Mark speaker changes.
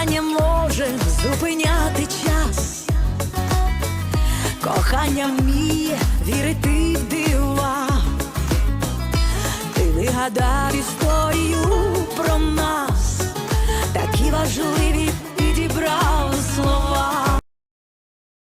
Speaker 1: кохання може зупиняти час, кохання вміє вірити в дива, ти не історію